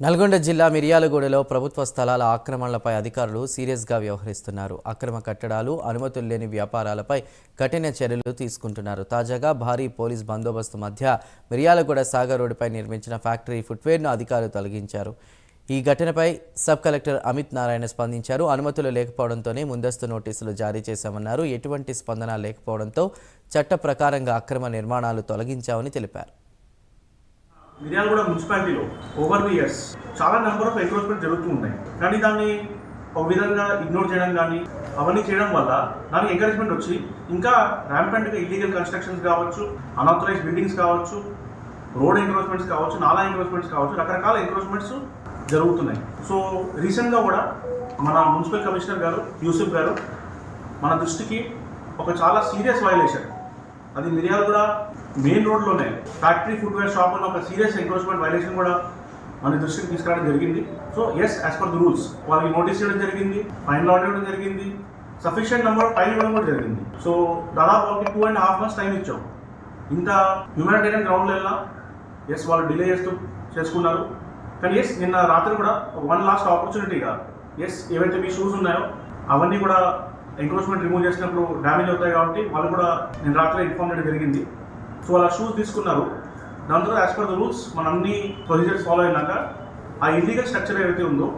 నల్గొండ జిల్లా మిర్యాలగూడలో ప్రభుత్వ స్థలాల ఆక్రమణలపై అధికారులు సీరియస్గా వ్యవహరిస్తున్నారు. అక్రమ కట్టడాలు అనుమతులు లేని వ్యాపారాలపై కఠిన చర్యలు తీసుకుంటున్నారు. తాజాగా భారీ పోలీస్ బందోబస్తు మధ్య మిర్యాలగూడ సాగర్ రోడ్డుపై నిర్మించిన ఫ్యాక్టరీ ఫుట్వేర్ను అధికారులు తొలగించారు. ఈ ఘటనపై సబ్ కలెక్టర్ అమిత్ నారాయణ స్పందించారు. అనుమతులు లేకపోవడంతోనే ముందస్తు నోటీసులు జారీ చేశామన్నారు. ఎటువంటి స్పందన లేకపోవడంతో చట్ట ప్రకారంగా అక్రమ నిర్మాణాలు తొలగించామని తెలిపారు. మిర్యాలగూడ మున్సిపాలిటీలో ఓవర్ ది ఇయర్స్ చాలా నెంబర్ ఆఫ్ ఎంక్రోచ్మెంట్ జరుగుతూ ఉన్నాయి. కానీ దాన్ని ఒక విధంగా ఇగ్నోర్ చేయడం కానీ అవన్నీ చేయడం వల్ల దానికి ఎంకరేజ్మెంట్ వచ్చి ఇంకా ర్యాంపెంట్గా ఇల్లీగల్ కన్స్ట్రక్షన్స్ కావచ్చు అన్ఆథరైజ్ బిల్డింగ్స్ కావచ్చు రోడ్ ఎంక్రోచ్మెంట్స్ కావచ్చు నాలా ఎంక్రోచ్మెంట్స్ కావచ్చు రకరకాల ఎంక్రోచ్మెంట్స్ జరుగుతున్నాయి. సో రీసెంట్గా కూడా మన మున్సిపల్ కమిషనర్ గారు యూసుఫ్ గారు మన దృష్టికి ఒక చాలా సీరియస్ వైలేషన్ అది మిరియాలు కూడా మెయిన్ రోడ్లోనే ఫ్యాక్టరీ ఫుట్వేర్ షాప్ ఉన్న ఒక సీరియస్ ఎంక్రోచ్మెంట్ వైలేషన్ కూడా మన దృష్టికి తీసుకురావడం జరిగింది. So as as per the rules వాళ్ళకి నోటీస్ చేయడం జరిగింది ఫైన్ ఆర్డర్ ఇవ్వడం జరిగింది సఫిషియంట్ నెంబర్ ఆఫ్ టైం ఇవ్వడం కూడా జరిగింది. సో దాదాపు వాళ్ళకి two and half months time ఇచ్చాం. ఇంత హ్యూమానిటేరియన్ గ్రౌండ్ వెళ్ళా ఎస్ వాళ్ళు డిలే చేస్తూ చేసుకున్నారు. కానీ ఎస్ నిన్న రాత్రి కూడా వన్ లాస్ట్ ఆపర్చునిటీగా ఎస్ ఏవైతే మీ షూస్ ఉన్నాయో అవన్నీ కూడా ఎంక్రోచ్మెంట్ రిమూవ్ చేసినప్పుడు డ్యామేజ్ అవుతాయి కాబట్టి వాళ్ళు కూడా నేను రాత్రి ఇన్ఫార్మ్ చేయడం జరిగింది. సో వాళ్ళ షూస్ తీసుకున్నారు. దాని తర్వాత యాజ్ పర్ ద రూల్స్ మన అన్ని ప్రొసీజర్స్ ఫాలో అయినాక ఆ ఇల్లీగల్ స్ట్రక్చర్ ఏదైతే ఉందో